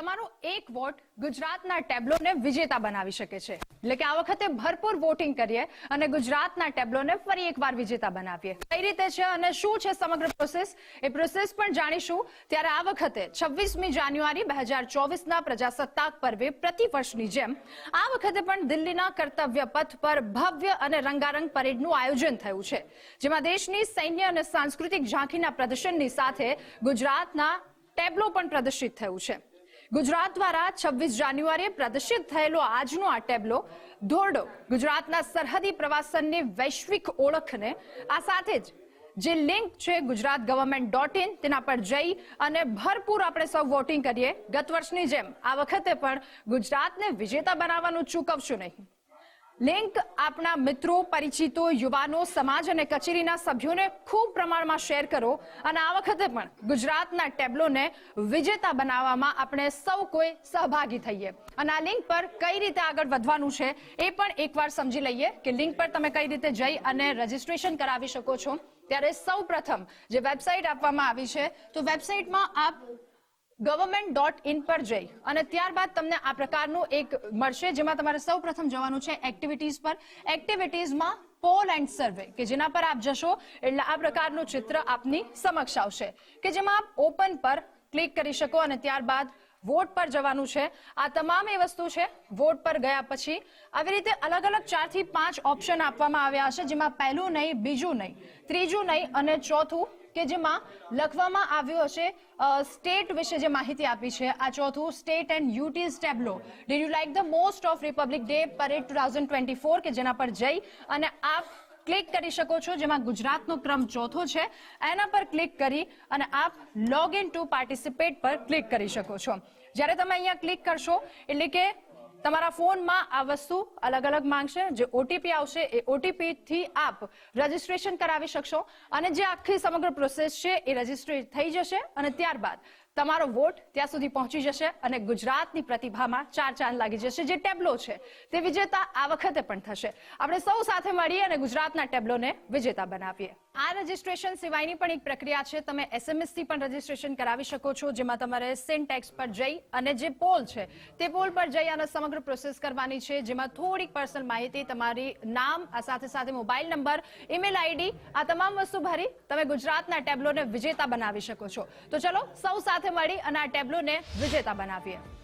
તમારો એક વોટ ગુજરાતના ટેબ્લોને વિજેતા બનાવી શકે છે. એટલે કે આ વખતે ભરપૂર વોટિંગ કરીએ અને ગુજરાતના ટેબ્લોને ફરી એકવાર વિજેતા બનાવીએ. કઈ રીતે છે અને શું છે સમગ્ર પ્રોસેસ એ પ્રોસેસ પણ જાણીશું. ત્યારે આ વખતે છવ્વીસમી જાન્યુઆરી બે હજાર ચોવીસના પ્રજાસત્તાક પર્વે પ્રતિવર્ષની જેમ આ વખતે પણ દિલ્હીના કર્તવ્ય પથ પર ભવ્ય અને રંગારંગ પરેડનું આયોજન થયું છે. જેમાં દેશની સૈન્ય અને સાંસ્કૃતિક ઝાંખીના પ્રદર્શનની સાથે ગુજરાતના ટેબ્લો પણ પ્રદર્શિત થયું છે. ગુજરાત દ્વારા છવ્વીસ જાન્યુઆરીએ પ્રદર્શિત થયેલો આજનો આ ટેબ્લો ધોરડો ગુજરાતના સરહદી પ્રવાસનની વૈશ્વિક ઓળખને આ સાથે જ જે લિંક છે ગુજરાત ગવર્મેન્ટ ડોટ ઇન તેના પર જઈ અને ભરપૂર આપણે સૌ વોટિંગ કરીએ. ગત વર્ષની જેમ આ વખતે પણ ગુજરાતને વિજેતા બનાવવાનું ચૂકવશું નહીં. લિંક આપના મિત્રો, પરિચિતો, યુવાનો, સમાજ અને કચેરીના સભ્યોને ખૂબ પ્રમાણમાં શેર કરો અને આ વખતે પણ ગુજરાતના ટેબ્લોને વિજેતા બનાવવામાં આપણે સૌ કોઈ સહભાગી થઈએ. અને આ લિંક પર કઈ રીતે આગળ વધવાનું છે એ પણ એકવાર સમજી લઈએ કે લિંક પર તમે કઈ રીતે જઈ અને રજીસ્ટ્રેશન કરાવી શકો છો. ત્યારે સૌ પ્રથમ જે વેબસાઇટ આપવામાં આવી છે, તો વેબસાઇટમાં આપ ગવર્મેન્ટ ડોટ ઇન પર જઈ અને ત્યારબાદ તમને આ પ્રકારનું એક મળશે જેમાં તમારે સૌ પ્રથમ જવાનું છે એક્ટિવિટીઝ પર. એક્ટિવિટીઝમાં પોલ એન્ડ સર્વે કે જેના પર આપ જશો એટલે આ પ્રકારનું ચિત્ર આપની સમક્ષ આવશે. કે જેમાં આપ ઓપન પર ક્લિક કરી શકો અને ત્યારબાદ વોટ પર જવાનું છે. આ તમામ એ વસ્તુ છે વોટ પર ગયા પછી આવી રીતે અલગ અલગ ચારથી પાંચ ઓપ્શન આપવામાં આવ્યા હશે, જેમાં પહેલું નહીં, બીજું નહીં, ત્રીજું નહીં અને ચોથું કે જેમાં લખવામાં આવ્યું હશે સ્ટેટ વિશે જે માહિતી આપી છે. આ ચોથું state and UTs tableau. Did you like the most of republic day parade two thousand twenty four કે જેના પર જઈ? અને આપ ક્લિક કરી શકો છો, જેમાં ગુજરાતનો ક્રમ ચોથો છે. એના પર ક્લિક કરી અને આપ લોગ ઇન ટુ પાર્ટિસિપેટ પર ક્લિક કરી શકો છો. જ્યારે તમે અહીંયા ક્લિક કરશો, એટલે કે તમારા ફોનમાં આ વસ્તુ અલગ અલગ માંગશે. જે ઓટીપી આવશે એ ઓટીપી થી આપ રજીસ્ટ્રેશન કરાવી શકશો. અને જે આખી સમગ્ર પ્રોસેસ છે એ રજીસ્ટ્રેટ થઈ જશે. અને ત્યારબાદ તમારો વોટ ત્યાં સુધી પહોંચી જશે અને ગુજરાતની પ્રતિભામાં ચાર ચાંદ લાગી જશે, જે ટેબ્લો છે, તે વિજેતા આ વખતે પણ થશે. આપણે સૌ સાથે મળીએ અને ગુજરાતના ટેબ્લોને વિજેતા બનાવીએ. આ રજીસ્ટ્રેશન સિવાયની પણ એક પ્રક્રિયા છે, તમે એસએમએસથી પણ રજીસ્ટ્રેશન કરાવી શકો છો, જેમાં તમારે સિનટેક્સ પર જઈ અને જે પોલ છે, તે પોલ પર જઈ અને સમગ્ર પ્રોસેસ કરવાની છે, જેમાં થોડીક પર્સનલ માહિતી, તમારી નામ, આ સાથે સાથે મોબાઈલ નંબર ઈમેલ આઈડી આ તમામ વસ્તુ ભરી તમે ગુજરાતના ટેબ્લોને વિજેતા બનાવી શકો છો. તો ચલો, સૌ સાથે મળી અને આ ટેબ્લોને વિજેતા બનાવીએ.